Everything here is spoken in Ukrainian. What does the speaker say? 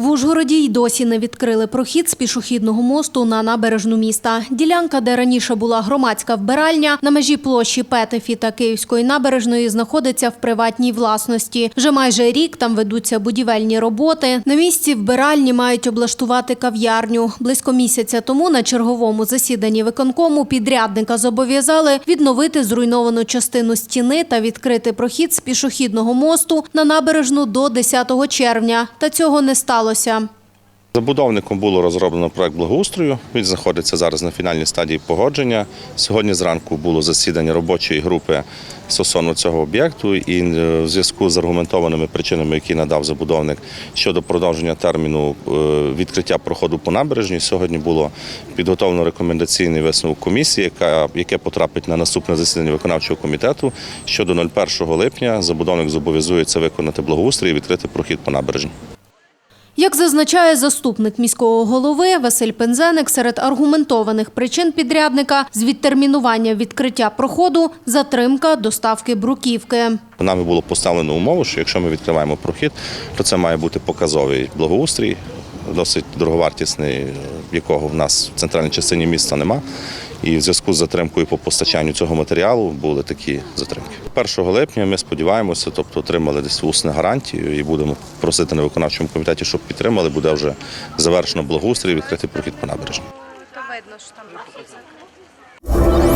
В Ужгороді й досі не відкрили прохід з пішохідного мосту на набережну міста. Ділянка, де раніше була громадська вбиральня, на межі площі Петефі та Київської набережної знаходиться в приватній власності. Вже майже рік там ведуться будівельні роботи. На місці вбиральні мають облаштувати кав'ярню. Близько місяця тому на черговому засіданні виконкому підрядника зобов'язали відновити зруйновану частину стіни та відкрити прохід з пішохідного мосту на набережну до 10 червня. Та цього не сталося. Забудовником було розроблено проект благоустрою. Він знаходиться зараз на фінальній стадії погодження. Сьогодні зранку було засідання робочої групи стосовно цього об'єкту, і е, в зв'язку з аргументованими причинами, які надав забудовник щодо продовження терміну е, відкриття проходу по набережній, сьогодні було підготовлено рекомендаційний висновок комісії, яка яке потрапить на наступне засідання виконавчого комітету. Щодо 01 липня забудовник зобов'язується виконати благоустрій і відкрити прохід по набережній. Як зазначає заступник міського голови Василь Пензеник, серед аргументованих причин підрядника з відтермінування відкриття проходу затримка доставки бруківки. Нами було поставлено умову, що якщо ми відкриваємо прохід, то це має бути показовий благоустрій, досить дороговартісний, якого в нас в центральній частині міста нема. І в зв'язку з затримкою по постачанню цього матеріалу були такі затримки. 1 липня ми сподіваємося, тобто отримали десь усну гарантію і будемо просити на виконавчому комітеті, щоб підтримали. Буде вже завершено благоустрій, відкритий прохід по набережній. Видно, що там